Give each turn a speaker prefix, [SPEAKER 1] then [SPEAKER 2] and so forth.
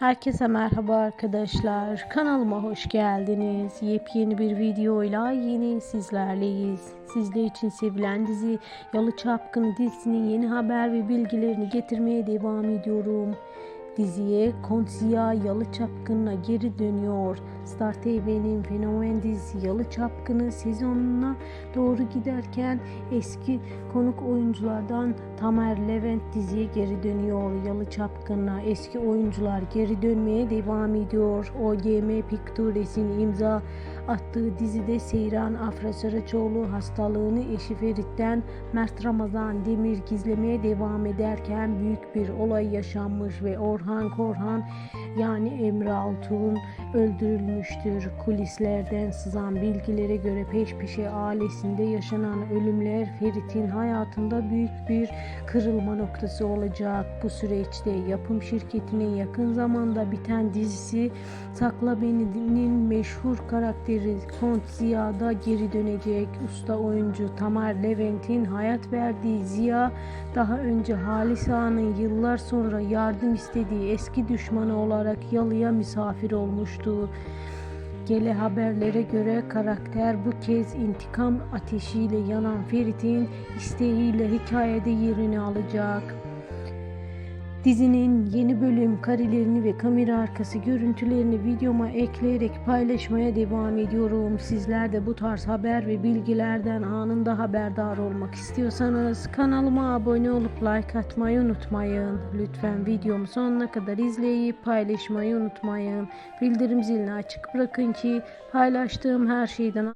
[SPEAKER 1] Herkese merhaba arkadaşlar. Kanalıma hoş geldiniz. Yepyeni bir videoyla yine sizlerleyiz. Sizler için sevilen dizi Yalı Çapkını dizisinin yeni haber ve bilgilerini getirmeye devam ediyorum. Diziye Konsiya Yalı Çapkın'la geri dönüyor. Star TV'nin fenomen dizisi Yalı Çapkını sezonuna doğru giderken eski konuk oyunculardan Tamer Levent diziye geri dönüyor. Yalı Çapkın'la eski oyuncular geri dönmeye devam ediyor. OGM Pictures'in imza attığı dizide Seyran Afra Saraçoğlu hastalığını eşi Ferit'ten Mert Ramazan Demir gizlemeye devam ederken büyük bir olay yaşanmış ve Orhan Korhan yani Emre Altun öldürülmüştür. Kulislerden sızan bilgilere göre peş peşe ailesinde yaşanan ölümler Ferit'in hayatında büyük bir kırılma noktası olacak. Bu süreçte yapım şirketinin yakın zamanda biten dizisi Sakla Beni'nin meşhur karakteri Kont Ziya'da geri dönecek. Usta oyuncu Tamer Levent'in hayat verdiği Ziya daha önce Halis Ağa'nın yıllar sonra yardım istediği eski düşmanı olarak yalıya misafir olmuştu. Gele haberlere göre karakter bu kez intikam ateşiyle yanan Ferit'in isteğiyle hikayede yerini alacak. Dizinin yeni bölüm karelerini ve kamera arkası görüntülerini videoma ekleyerek paylaşmaya devam ediyorum. Sizler de bu tarz haber ve bilgilerden anında haberdar olmak istiyorsanız kanalıma abone olup like atmayı unutmayın. Lütfen videomu sonuna kadar izleyip paylaşmayı unutmayın. Bildirim zilini açık bırakın ki paylaştığım her şeyden